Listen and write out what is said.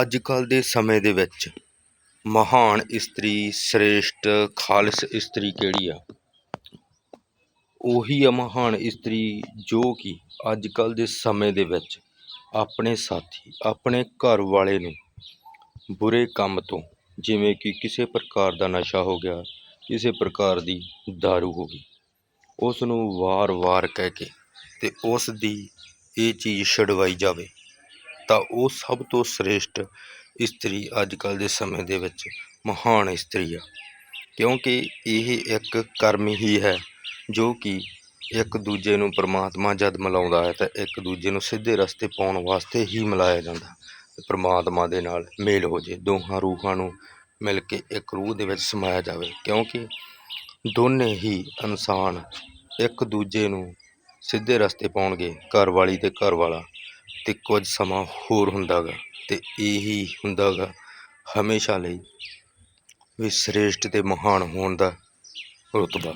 ਅੱਜ ਕੱਲ੍ਹ ਦੇ ਸਮੇਂ ਦੇ ਵਿੱਚ ਮਹਾਨ ਇਸਤਰੀ ਸ੍ਰੇਸ਼ਟ ਖਾਲਸ ਇਸਤਰੀ ਕਿਹੜੀ ਆ? ਉਹੀ ਆ ਮਹਾਨ ਇਸਤਰੀ ਜੋ ਕਿ ਅੱਜ ਕੱਲ੍ਹ ਦੇ ਸਮੇਂ ਦੇ ਵਿੱਚ ਆਪਣੇ ਸਾਥੀ, ਆਪਣੇ ਘਰ ਵਾਲੇ ਨੂੰ ਬੁਰੇ ਕੰਮ ਤੋਂ, ਜਿਵੇਂ ਕਿ ਕਿਸੇ ਪ੍ਰਕਾਰ ਦਾ ਨਸ਼ਾ ਹੋ ਗਿਆ, ਕਿਸੇ ਪ੍ਰਕਾਰ ਦੀ ਦਾਰੂ ਹੋ ਗਈ ਉਸ ਨੂੰ ਵਾਰ-ਵਾਰ ਕਹਿ ਕੇ ਅਤੇ ਉਸ ਦੀ ਇਹ ਚੀਜ਼ ਛਡਵਾਈ ਜਾਵੇ। ਤਾਂ ਉਹ ਸਭ ਤੋਂ ਸ੍ਰੇਸ਼ਟ ਇਸਤਰੀ ਅੱਜ ਕੱਲ੍ਹ ਦੇ ਸਮੇਂ ਦੇ ਵਿੱਚ ਮਹਾਨ ਇਸਤਰੀ ਆ। ਕਿਉਂਕਿ ਇਹ ਇੱਕ ਕਰਮ ਹੀ ਹੈ, ਜੋ ਕਿ ਇੱਕ ਦੂਜੇ ਨੂੰ ਪਰਮਾਤਮਾ ਜਦ ਮਿਲਾਉਂਦਾ ਹੈ ਤਾਂ ਇੱਕ ਦੂਜੇ ਨੂੰ ਸਿੱਧੇ ਰਸਤੇ ਪਾਉਣ ਵਾਸਤੇ ਹੀ ਮਿਲਾਇਆ ਜਾਂਦਾ ਪਰਮਾਤਮਾ ਦੇ ਨਾਲ ਮੇਲ ਹੋ ਜੇ, ਦੋਹਾਂ ਰੂਹਾਂ ਨੂੰ ਮਿਲ ਕੇ ਇੱਕ ਰੂਹ ਦੇ ਵਿੱਚ ਸਮਾਇਆ ਜਾਵੇ। ਕਿਉਂਕਿ ਦੋਨੇ ਹੀ ਇਨਸਾਨ ਇੱਕ ਦੂਜੇ ਨੂੰ ਸਿੱਧੇ ਰਸਤੇ ਪਾਉਣਗੇ, ਘਰ ਵਾਲੀ ਤੇ ਘਰ ਵਾਲਾ। ਅਤੇ ਕੁਝ ਸਮਾਂ ਹੋਰ ਹੁੰਦਾ ਗਾ ਅਤੇ ਇਹੀ ਹੁੰਦਾ ਗਾ ਹਮੇਸ਼ਾ ਲਈ ਵੀ ਸ੍ਰੇਸ਼ਟ ਅਤੇ ਮਹਾਨ ਹੋਣ ਦਾ ਰੁਤਬਾ।